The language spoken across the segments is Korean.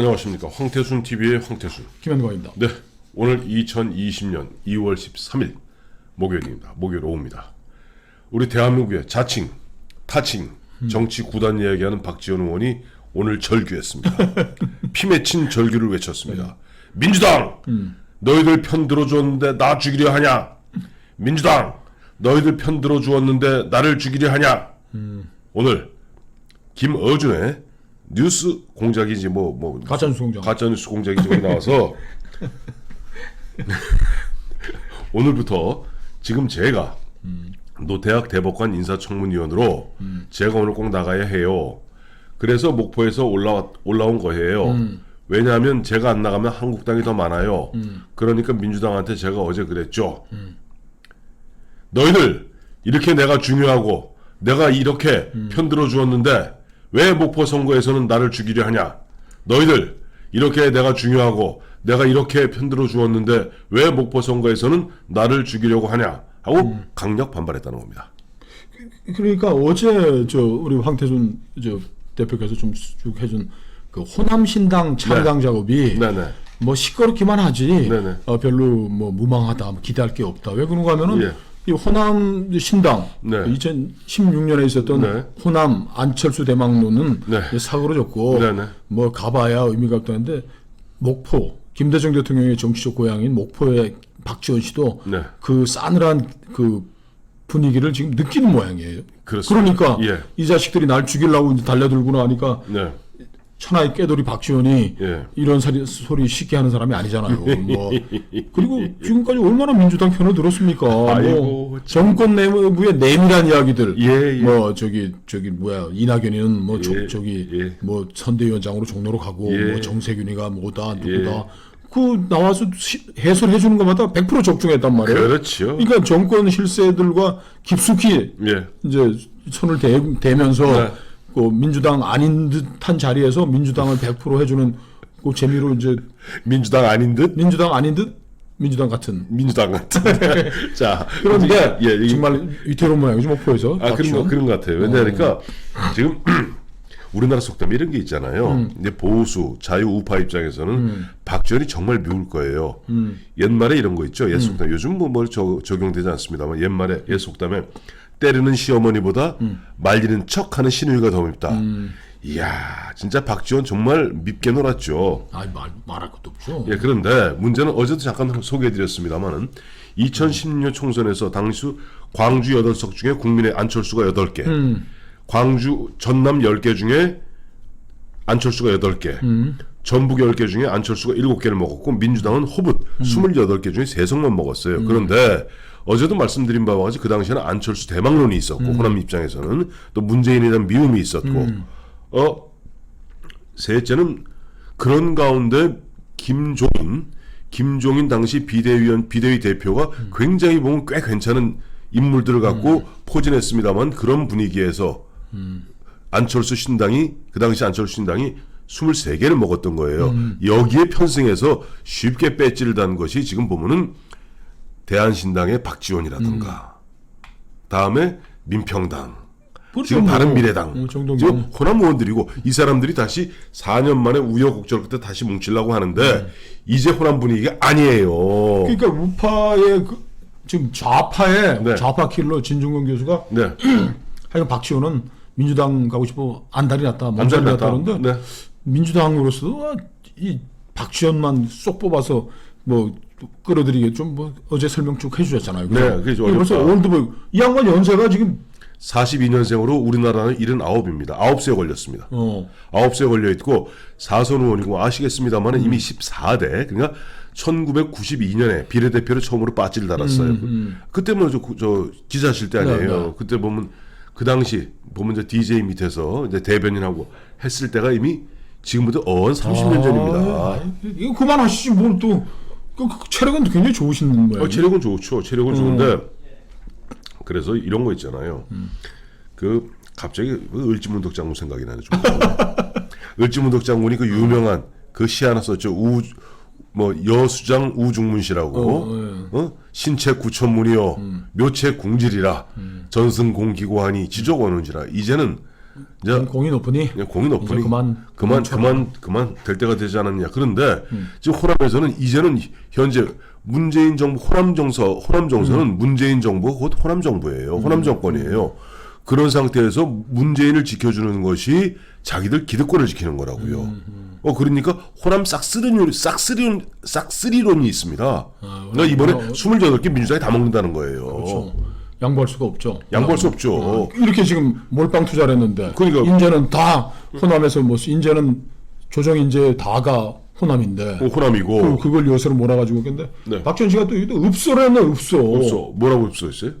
안녕하십니까 황태순 TV의 황태순. 김현광입니다. 네, 오늘 2020년 2월 13일 목요일입니다. 목요일 오후입니다. 우리 대한민국의 자칭, 타칭, 정치 구단 이야기하는 박지원 의원이 오늘 절규했습니다. 피 맺힌 절규를 외쳤습니다. 민주당, 너희들 편 들어주었는데 나 죽이려 하냐? 민주당, 너희들 편 들어주었는데 나를 죽이려 하냐? 오늘 김어준의 뉴스 공작이지 뭐뭐 가짜뉴스 공장. 가짜뉴스 공작이 저기 나와서 오늘부터 지금 제가 노태학 대법관 인사청문위원으로 제가 오늘 꼭 나가야 해요. 그래서 목포에서 올라 올라온 거예요. 왜냐하면 제가 안 나가면 한국당이 더 많아요. 그러니까 민주당한테 제가 어제 그랬죠. 너희들 이렇게 내가 중요하고 내가 이렇게 편들어 주었는데 왜 목포 선거에서는 나를 죽이려 하냐? 너희들 이렇게 내가 중요하고 내가 이렇게 편들어 주었는데 왜 목포 선거에서는 나를 죽이려고 하냐? 하고 강력 반발했다는 겁니다. 그러니까 어제 저 우리 황태순 저 대표께서 좀 쭉 해준 그 호남 신당 창당 작업이 네네. 뭐 시끄럽기만 하지 네네. 어, 별로 뭐 무망하다 뭐 기대할 게 없다. 왜 그런가 하면은 예. 이 호남 신당 네. 2016년에 있었던 네. 호남 안철수 대망론은 네. 사그러졌고 네네. 뭐 가봐야 의미가 없다는데 목포 김대중 대통령의 정치적 고향인 목포의 박지원 씨도 네. 그 싸늘한 그 분위기를 지금 느끼는 모양이에요. 그렇습니다. 그러니까 예. 이 자식들이 날 죽이려고 이제 달려들구나 하니까 네. 천하의 깨돌이 박지원이 예. 이런 소리, 소리 쉽게 하는 사람이 아니잖아요. 뭐. 그리고 지금까지 얼마나 민주당 편을 들었습니까? 아이고, 뭐 정권 내부의 내밀한 이야기들. 예, 예. 뭐 저기 저기 뭐야 이낙연이는 뭐 저, 예, 저기 예. 뭐 선대위원장으로 종로로 가고 예. 뭐 정세균이가 뭐다 누구다. 예. 그 나와서 시- 해설해 주는 것마다 100% 적중했단 말이에요. 그렇죠. 그러니까 정권 실세들과 깊숙이 예. 이제 손을 대, 대면서 네. 그 민주당 아닌 듯한 자리에서 민주당을 100% 해주는 그 재미로 이제 민주당 아닌 듯 민주당 아닌 듯 민주당 같은 민주당 같은. 자, 그런데 예, 이- 정말 위태로운 모양이죠 목포에서 아 그런 거. 그런 것 같아요. 왜냐하니까 지금 우리나라 속담 이런 게 있잖아요. 근데 보수 자유 우파 입장에서는 박지원이 정말 미울 거예요. 옛말에 이런 거 있죠. 옛 속담 요즘 뭐뭘 적용되지 않습니다만 옛말에 옛 속담에 때리는 시어머니보다 말리는 척하는 시누이가 더 밉다. 이야 진짜 박지원 정말 밉게 놀았죠. 아이 말 말할 것도 없죠. 예, 그런데 문제는 어제도 잠깐 소개해드렸습니다만은 2016년 총선에서 당시 광주 8석 중에 국민의 안철수가 8개, 광주 전남 10개 중에 안철수가 8개, 전북 10개 중에 안철수가 7개를 먹었고 민주당은 호붓 28개 중에 3석만 먹었어요. 그런데 어제도 말씀드린 바와 같이 그 당시에는 안철수 대망론이 있었고 호남 입장에서는 또 문재인에 대한 미움이 있었고 어 셋째는 그런 가운데 김종인 김종인 당시 비대위원 비대위 대표가 굉장히 보면 꽤 괜찮은 인물들을 갖고 포진했습니다만 그런 분위기에서 안철수 신당이 그 당시 안철수 신당이 23개를 먹었던 거예요. 여기에 편승해서 쉽게 배지를 단 것이 지금 보면은 대한신당의 박지원이라든가 다음에 민평당 지금 뭐, 바른미래당 어, 정도면. 지금 호남 의원들이고 이 사람들이 다시 4년 만에 우여곡절 끝에 다시 뭉치려고 하는데 이제 호남 분위기가 아니에요. 그러니까 우파의 그, 지금 좌파의 네. 좌파 킬러 진중권 교수가 네. 하여간 박지원은 민주당 가고 싶어 안달이 났다. 몸살이 났다. 났다는데 네. 민주당으로서도 아, 이 박지원만 쏙 뽑아서 뭐 끌어들이게 좀 뭐 어제 설명 쭉 해주셨잖아요. 네, 그게 좀 벌써. 올드보이 이 양반 연세가 지금 42년생으로 우리나라는 79입니다. 9세에 걸렸습니다. 어 9세에 걸려 있고 사선 의원이고 아시겠습니다만 이미 14대 그러니까 1992년에 비례대표를 처음으로 빠지를 달았어요. 그때 뭐 저, 저 기자실 때 아니에요. 네, 네. 그때 보면 그 당시 보면 이제 DJ 밑에서 이제 대변인하고 했을 때가 이미 지금부터 어언 30년 전입니다. 아, 이거 그만하시지 뭘또 그, 그 체력은 굉장히 좋으신 거예요. 어, 체력은 좋죠. 체력은 좋은데 그래서 이런 거 있잖아요. 그 갑자기 그 을지문덕 장군 생각이 나네 좀. 을지문덕 장군이 그 유명한 그 시 하나 썼죠. 우 뭐 여수장 우중문시라고 어, 어, 신체 구천문이요 묘체 궁질이라 전승 공기고하니 지적 원운지라 이제는 이제 공이 높으니 공이 높으니 이제 그만 그만 그만 그만 될 때가 되지 않았냐. 그런데 지금 호남에서는 이제는 현재 문재인 정부 호남 정서 호남 정서는 문재인 정부 곧 호남 정부예요. 호남 정권이에요. 그런 상태에서 문재인을 지켜주는 것이 자기들 기득권을 지키는 거라고요. 어 그러니까 호남 싹쓸이론 싹쓸이론 싹쓸이론이 있습니다. 그러니까 이번에 28개 민주당이 다 먹는다는 거예요. 그렇죠. 양보할 수가 없죠. 양보할 수 없죠. 어, 이렇게 지금 몰빵 투자를 했는데 그러니까- 인제는 다 호남에서 뭐 인제는 조정 인제 다가 호남인데 어, 호남이고 그, 그걸 요새로 몰아가지고 근데 네. 박지원 씨가 또, 또 읍소를 했네 읍소. 없어. 뭐라고 없어졌어요?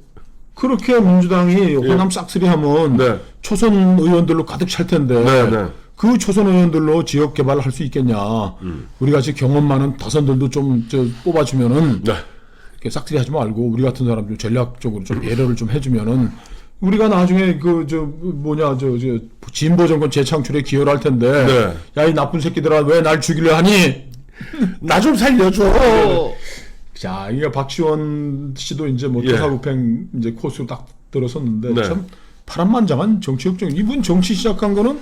그렇게 민주당이 호남 싹쓸이 하면 네. 초선 의원들로 가득 찰 텐데 네, 네. 그 초선 의원들로 지역 개발을 할 수 있겠냐. 음. 우리 같이 경험 많은 다선들도 좀 저 뽑아주면은 네. 싹쓸이 하지 말고 우리 같은 사람 좀 전략적으로 좀 배려를 좀 해주면은 우리가 나중에 그 저 뭐냐 저 저 진보 정권 재창출에 기여를 할 텐데 네. 야이 나쁜 새끼들아 왜 날 죽이려 하니? 나 좀 살려줘. 자 이게 박지원 씨도 이제 뭐 예. 토사구팽 이제 코스로 딱 들어섰는데 네. 참 파란만장한 정치 역정 이분 정치 시작한 거는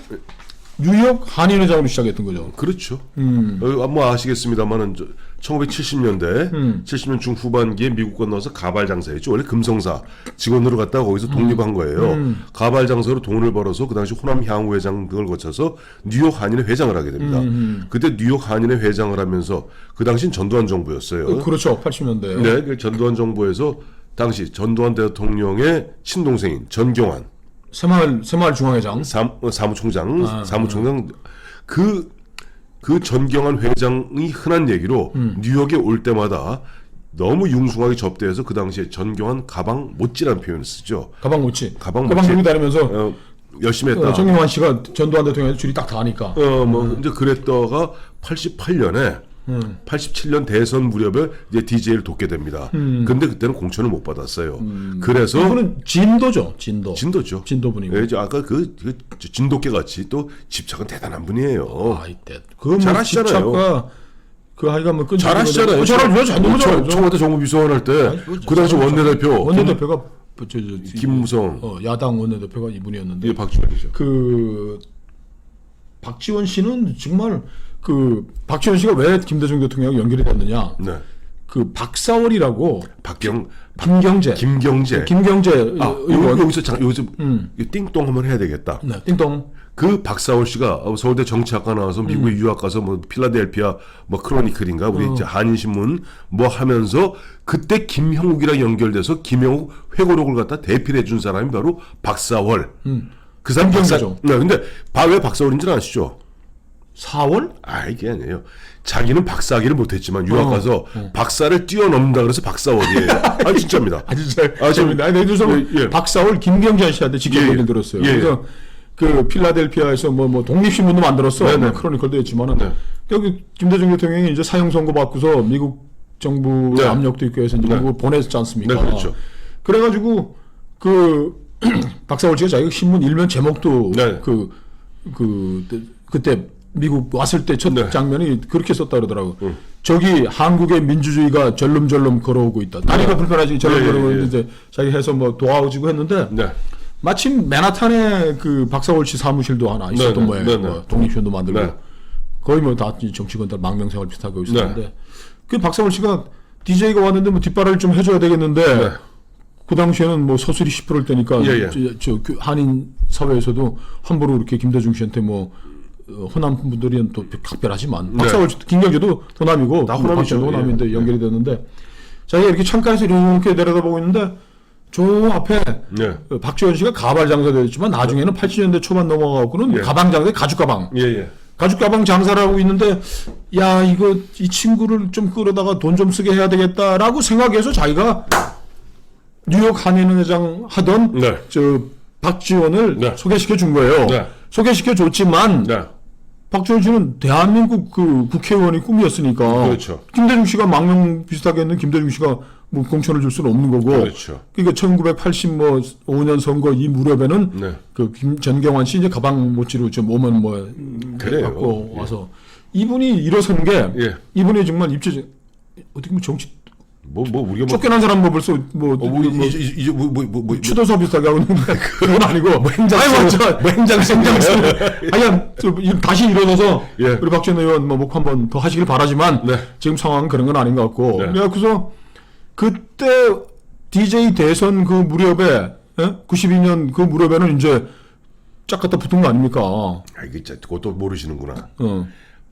뉴욕 한인회장으로 시작했던 거죠. 그렇죠. 음. 어, 뭐 아시겠습니다만은 1970년대, 70년 중후반기에 미국 건너서 가발 장사했죠. 원래 금성사 직원으로 갔다가 거기서 독립한 거예요. 가발 장사로 돈을 벌어서 그 당시 호남 향후 회장 등을 거쳐서 뉴욕 한인회 회장을 하게 됩니다. 그때 뉴욕 한인회 회장을 하면서 그 당시는 전두환 정부였어요. 그렇죠. 80년대. 네, 그 전두환 정부에서 당시 전두환 대통령의 친동생인 전경환 새마을 새마을 중앙회장. 사, 어, 사무총장, 아, 사무총장 그, 그 전경환 회장이 흔한 얘기로 음. 뉴욕에 올 때마다 너무 융숭하게 접대해서 그 당시에 전경환 가방 못지라는 표현을 쓰죠. 가방 못치. 가방 가방 못치. 들고 다니면서 어, 열심히 했다. 어, 정용환 씨가 전두환 대통령한테 줄이 딱 다니까. 어, 뭐, 이제 그랬다가 88년에 음. 87년 대선 무렵에 이제 DJ를 돕게 됩니다. 음. 근데 그때는 공천을 못 받았어요. 그래서 이분은 진도죠. 진도. 진도죠. 진도분이고. 예, 이제 아까 그, 그 진돗개 같이 또 집착은 대단한 분이에요. 아 이때 그뭐 잘하시잖아요. 집착과 그 하여간 뭐 끈. 잘하시잖아요. 어, 잘하죠. 잘하죠. 청와대 정무비서관 할 때 그 당시 원내대표 원내대표가 저, 저, 저, 김무성. 어, 야당 원내대표가 이분이었는데 예, 박지원이죠. 그 박지원 씨는 정말 그 박지원 씨가 왜 김대중 대통령하고 연결이 됐느냐? 네. 그 박사월이라고 박경 김경재 김경재. 김경재 아, 여, 여기서 잠 여기서 이 띵동 한번 해야 되겠다. 네, 띵동 그 박사월 씨가 서울대 정치학과 나와서 미국에 유학 가서 뭐 필라델피아 뭐 크로니클인가 우리 이제 한인신문 뭐 하면서 그때 김형욱이랑 연결돼서 김형욱 회고록을 갖다 대필해 준 사람이 바로 박사월. 그 사람 박사. 네, 근데 바왜 박사월인지는 아시죠? 4월 아 이게 아니에요. 자기는 박사하기를 못했지만 유학 어, 가서 박사를 뛰어넘는다 그래서 박사월이에요. 아 진짜입니다. 아 진짜 아, 지금-. 아니, 내가 예, 예. 박사월 김경재 씨한테 직접 예, 예. 얘기를 들었어요. 예, 예. 그래서 그 필라델피아에서 뭐 뭐 독립신문도 만들었어. 네, 네. 뭐 크로니컬도 했지만은 네. 여기 김대중 대통령이 이제 사형 선고 받고서 미국 정부 네. 압력도 있고 해서 이제 네. 미국을 보냈지 않습니까? 네, 그렇죠. 그래가지고 그 박사월 씨가 자기 신문 일면 제목도 네. 그, 그, 그때 미국 왔을 때첫 네. 장면이 그렇게 썼다 그러더라고. 저기 한국의 민주주의가 절름절름 걸어오고 있다. 다리가 불편하지 절름 예, 예, 걸어오고 예. 있는데 자기 해서 뭐 도와주고 했는데 네. 마침 맨하탄에 그 박사월 씨 사무실도 하나 있었던 네, 네, 모양이에요. 네, 네. 뭐 독립신도 만들고 네. 거의 뭐 다 정치권들 망명생활 비슷하게 있었는데 그 박사월 씨가 DJ가 왔는데 뭐 뒷발을 좀 해줘야 되겠는데 네. 그 당시에는 뭐 서술이 10%일 때니까 예, 예. 저, 저, 그 한인 사회에서도 함부로 이렇게 김대중 씨한테 뭐 어, 호남 분들은 또 각별하지만 네. 박사월 씨, 김경재도 호남이고 다 호남이죠. 호남인데 예. 연결이 됐는데 자기가 이렇게 창가에서 이렇게 내려다보고 있는데 저 앞에 네. 그 박지원 씨가 가발 장사도 했지만 나중에는 80년대 초반 넘어가고는 예. 가방 장사, 가죽 가방, 예, 예. 가죽 가방 장사를 하고 있는데 야 이거 이 친구를 좀 끌어다가 돈 좀 쓰게 해야 되겠다라고 생각해서 자기가 뉴욕 한인 회장 하던 네. 저 박지원을 네. 소개시켜 준 거예요. 네. 소개시켜 줬지만 네. 박지원 씨는 대한민국 그 국회의원이 꿈이었으니까 그렇죠. 김대중 씨가 망명 비슷하게 했는 김대중 씨가 뭐 공천을 줄 수는 없는 거고 그렇죠. 그러니까 1985년 선거 이 무렵에는 네. 그 김, 전경환 씨 이제 가방 못지로 좀 오면 뭐 그래요. 갖고 예. 와서 이분이 일어선 게 예. 이분이 정말 입체 어떻게 보면 정치 뭐 뭐 우리가 뭐 쫓겨난 사람 뭐 벌써 뭐, 어, 뭐, 뭐 이제 이제 뭐 뭐 뭐 뭐, 추도서 비슷하게 하고 있는데 그건 아니고 뭐 행장수, 아니, 뭐, 저, 뭐 행장수. 행장수 아니 저, 이- 다시 일어서서 예. 우리 박지원 의원 뭐 목 한번 더 하시길 바라지만 네. 지금 상황은 그런 건 아닌 것 같고 네. 내가 그래서 그때 DJ 대선 그 무렵에 예? 92년 그 무렵에는 이제 짝 갖다 붙은 거 아닙니까? 어. 아 이게 진짜 그것도 모르시는구나.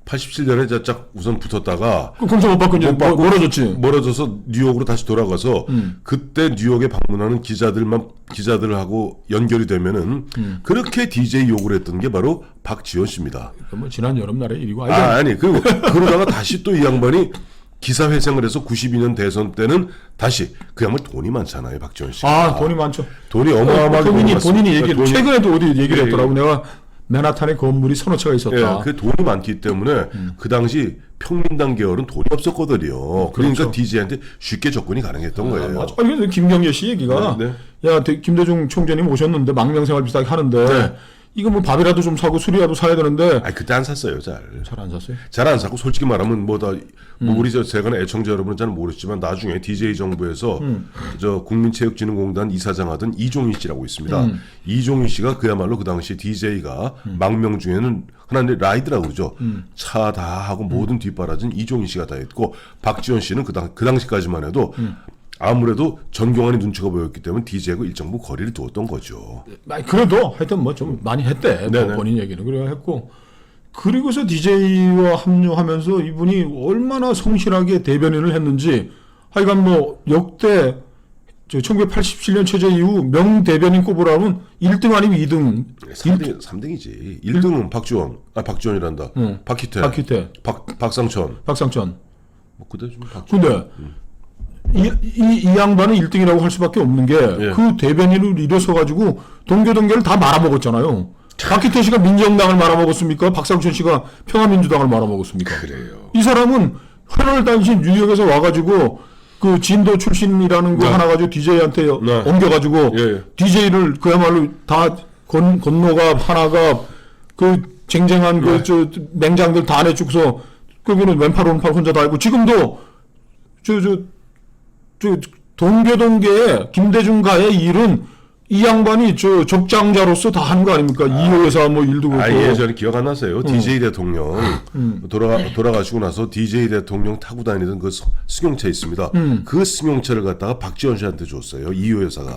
87년에 짝 우선 붙었다가 그 공천 못 받고 이제 못 받고 뭐- 멀어졌지. 멀어져서 뉴욕으로 다시 돌아가서 음. 그때 뉴욕에 방문하는 기자들만 기자들하고 연결이 되면은 음. 그렇게 DJ 욕을 했던 게 바로 박지원 씨입니다. 그뭐 지난 여름날의 일이고 아 아니, 아니 그리고 그러다가 다시 또 이 양반이 기사 회생을 해서 92년 대선 때는 다시 그 양반 돈이 많잖아요 박지원 씨. 아 돈이 많죠. 돈이 어마어마하게 본인이 많습니다. 본인이 얘기를 돈이- 최근에도 어디 얘기를 예, 했더라고 내가 맨하탄에 건물이 서너 채가 있었다. 예, 그 돈이 많기 때문에 그 당시 평민당 계열은 돈이 없었거든요. 그러니까 그렇죠. DJ한테 쉽게 접근이 가능했던 거예요. 맞아. 아니, 근데 김경재 씨 얘기가 네, 야 대- 김대중 총재님 오셨는데 망명생활 비슷하게 하는데 네. 이거 뭐 밥이라도 좀 사고 술이라도 사야 되는데 아니 그때 안 샀어요, 잘. 잘 안 샀어요. 잘안 사고 솔직히 말하면 뭐다 뭐 음. 우리 저 세간의 애청자 여러분은 잘 모르시지만 나중에 DJ 정부에서 음. 저 국민체육진흥공단 이사장 하던 이종희 씨라고 있습니다. 음. 이종희 씨가 그야말로 그 당시 DJ가 망명 중에는 하나의 라이드라고 그러죠. 음. 차다 하고 모든 뒷바라진 이종희 씨가 다 했고 박지원 씨는 그, 당, 그 당시까지만 해도 음. 아무래도 전경환의 눈치가 보였기 때문에 DJ하고 일정 부 거리를 두었던 거죠. 아니, 그래도 하여튼 뭐 좀 많이 했대. 뭐 네네. 본인 얘기는 그래 했고 그리고서 DJ와 합류하면서 이분이 얼마나 성실하게 대변인을 했는지 하여간 뭐 역대 저 1987년 체제 이후 명 대변인 꼽으라면 1등 아니면 2등 3등, 3등이지. 1등은 박지원, 아 박지원이란다. 응. 박희태, 박희태, 박, 박상천. 박상천. 뭐 그때 좀 박지원. 근데 이, 이, 이 양반은 1등이라고 할 수밖에 없는 게 예. 그 대변인을 일어서 가지고 동교동계를 다 말아먹었잖아요. 박희태 씨가 민정당을 말아먹었습니까? 박상천 씨가 평화민주당을 말아먹었습니까? 그래요. 이 사람은 회럴 단신 뉴욕에서 와가지고 그 진도 출신이라는 거 네. 하나 가지고 DJ한테 네. 옮겨가지고 예, 예. DJ를 그야말로 다 건, 건노갑 하나가 그 쟁쟁한 네. 그저 맹장들 다 내죽서 그거는 왼팔 오른팔 혼자 다 하고 지금도 저저저 동교동계에 김대중가의 일은 이 양반이 저 적장자로서 다 한 거 아닙니까? 이호 회사 뭐 일도 그렇고. 아 예전에 기억 안 나세요? DJ 대통령 돌아가 돌아가시고 나서 DJ 대통령 타고 다니던 그 스- 승용차 있습니다. 그 승용차를 갖다가 박지원 씨한테 줬어요. 이호 여사가.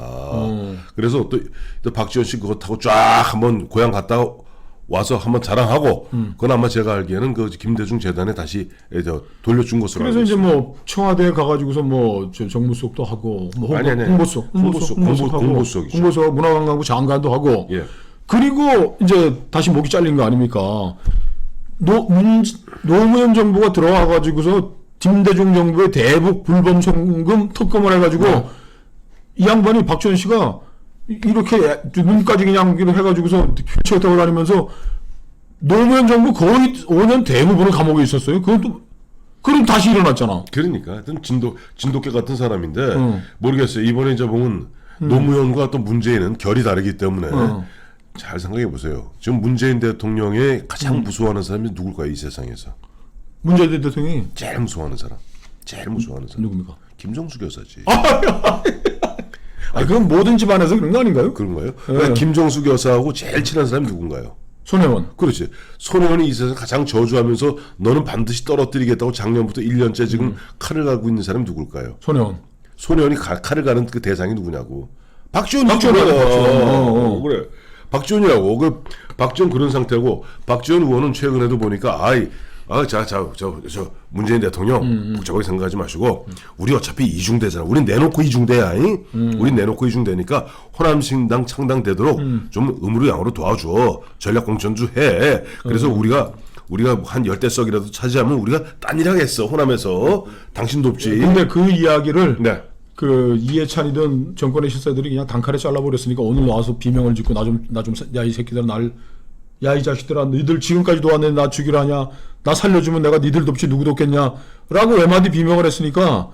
그래서 또, 또 박지원 씨 그거 타고 쫙 한번 고향 갔다 와서 한번 자랑하고 그건 아마 제가 알기에는 그 김대중 재단에 다시 예, 저 돌려준 것으로 그래서 알고 이제 있습니다. 뭐 청와대에 가가지고서 뭐 저 정무 수석도 하고 뭐 홍보, 아니, 아니, 아니. 홍보 수석, 홍보 수석, 홍보 수석 홍보- 하고 홍보수석이죠. 홍보 수석 문화관광부 장관도 하고 예. 그리고 이제 다시 목이 잘린 거 아닙니까? 노, 문, 노무현 정부가 들어와 가지고서 김대중 정부의 대북 불법 송금 특검을 해가지고 네. 이 양반이 박지원 씨가 이- 이렇게 눈까지 그냥 해가지고서 휠체어 타고 다니면서 노무현 정부 거의 5년 대부분을 감옥에 있었어요. 그건 또 그럼 다시 일어났잖아. 그러니까 하여튼 진도 진돗개 같은 사람인데 응. 모르겠어요. 이번에 이제 보면 노무현과 또 문재인은 결이 다르기 때문에 응. 잘 생각해 보세요. 지금 문재인 대통령의 가장 무서워하는 사람이 누굴까요? 이 세상에서 문재인 대통령이 제일 무서워하는 사람, 제일 무서워하는 사람 누굽니까? 김정수 교사지. 아, 그건 모든 집안에서 그런 거 아닌가요? 그런가요? 그러니까 김정수 교사하고 제일 친한 사람이 누군가요? 손혜원. 그렇지. 손혜원이 이 세상 가장 저주하면서 너는 반드시 떨어뜨리겠다고 작년부터 1년째 지금 칼을 갈고 있는 사람이 누굴까요? 손혜원. 손혜원이 가- 칼을 가는 그 대상이 누구냐고. 박지원이 박지원, 박지원. 어, 어. 그래. 박지원이라고. 그 박지원 그런 상태고 박지원 의원은 최근에도 보니까 아이 아 자 자 저 저 문재인 대통령 음, 복잡하게 생각하지 마시고 우리 어차피 이중대잖아. 우리 내놓고 이중대야. 잉? 음. 우리 내놓고 이중대니까 호남신당 창당되도록 음. 좀 의무로 양으로 도와줘. 전략 공천주 해. 그래서 음. 우리가 우리가 한 열대 석이라도 차지하면 우리가 딴 일 하겠어. 호남에서 당신 돕지. 근데 그 이야기를 네. 그 이해찬이든 정권의 실세들이 그냥 단칼에 잘라버렸으니까 오늘 나와서 비명을 짓고 나 좀 나 좀 야 이 새끼들아 날 야 이 자식들아 너희들 지금까지 도왔는데 나 죽이려 하냐 나 살려주면 내가 니들 돕지 누구 돕겠냐 라고 외마디 비명을 했으니까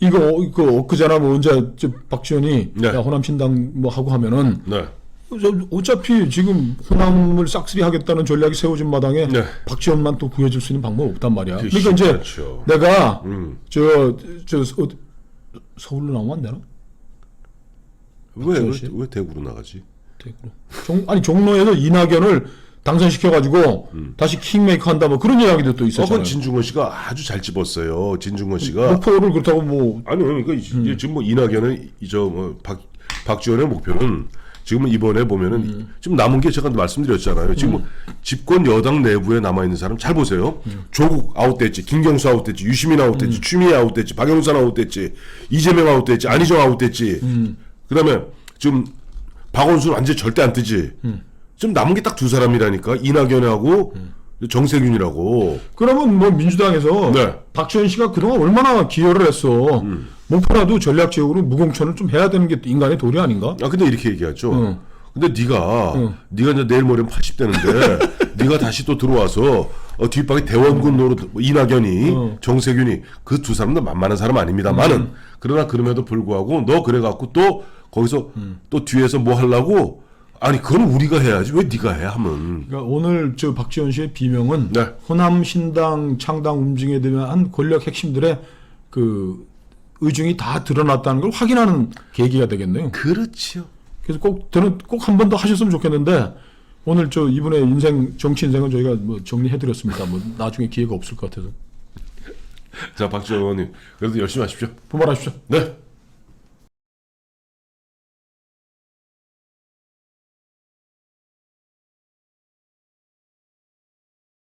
이거 어- 그 엊그제나 뭐 언제 저 박지원이 네. 야 호남 신당 뭐 하고 하면은 네. 저- 어차피 지금 호남을 싹쓸이 하겠다는 전략이 세워진 마당에 네. 박지원만 또 구해줄 수 있는 방법 없단 말이야. 그러니까 이제 않죠. 내가 음. 저 저 서 울로 나오면 안 되나? 왜, 왜? 왜 대구로 나가지? 대구로. 종, 아니 종로에서 이낙연을 당선시켜가지고 다시 킹메이커 한다 뭐 그런 이야기도 또 어, 있었잖아요. 그건 진중권 씨가 아주 잘 집었어요. 진중권 씨가 목표를 그렇다고 뭐 아니 그러니까 이- 지금 뭐 이낙연은 이저뭐박 박지원의 목표는 지금 이번에 보면은 지금 남은 게 제가 말씀드렸잖아요. 지금 뭐 집권 여당 내부에 남아 있는 사람 잘 보세요. 조국 아웃됐지, 김경수 아웃됐지, 유시민 아웃됐지, 추미애 아웃됐지, 박영선 아웃됐지, 이재명 아웃됐지, 안희정 아웃됐지. 그다음에 지금 박원순 완전 히 절대 안 뜨지. 지금 남은 게 딱 두 사람이라니까 이낙연하고 정세균이라고. 그러면 뭐 민주당에서 네. 박지원 씨가 그동안 얼마나 기여를 했어. 목표라도 전략적으로 무공천을 좀 해야 되는 게 인간의 도리 아닌가? 아 근데 이렇게 얘기하죠. 응. 근데 네가 네가 이제 내일 모레면 80대는데 네가 다시 또 들어와서 어, 뒷방에 대원군 노릇 뭐 이낙연이 응. 정세균이 그 두 사람도 만만한 사람 아닙니다만은 그러나 그럼에도 불구하고 너 그래 갖고 또 거기서 또 뒤에서 뭐 하려고 아니 그건 우리가 해야지 왜 네가 해 하면 그러니까 오늘 저 박지원 씨의 비명은 네. 호남 신당 창당 움직임에 대한 권력 핵심들의 그 의중이 다 드러났다는 걸 확인하는 계기가 되겠네요. 그렇지요. 그래서 꼭 저는 꼭 한 번 더 하셨으면 좋겠는데 오늘 저 이분의 인생 정치 인생은 저희가 뭐 정리해 드렸습니다. 뭐 나중에 기회가 없을 것 같아서 자 박지원 의원님 그래도 열심히 하십시오. 분발하십시오. 네.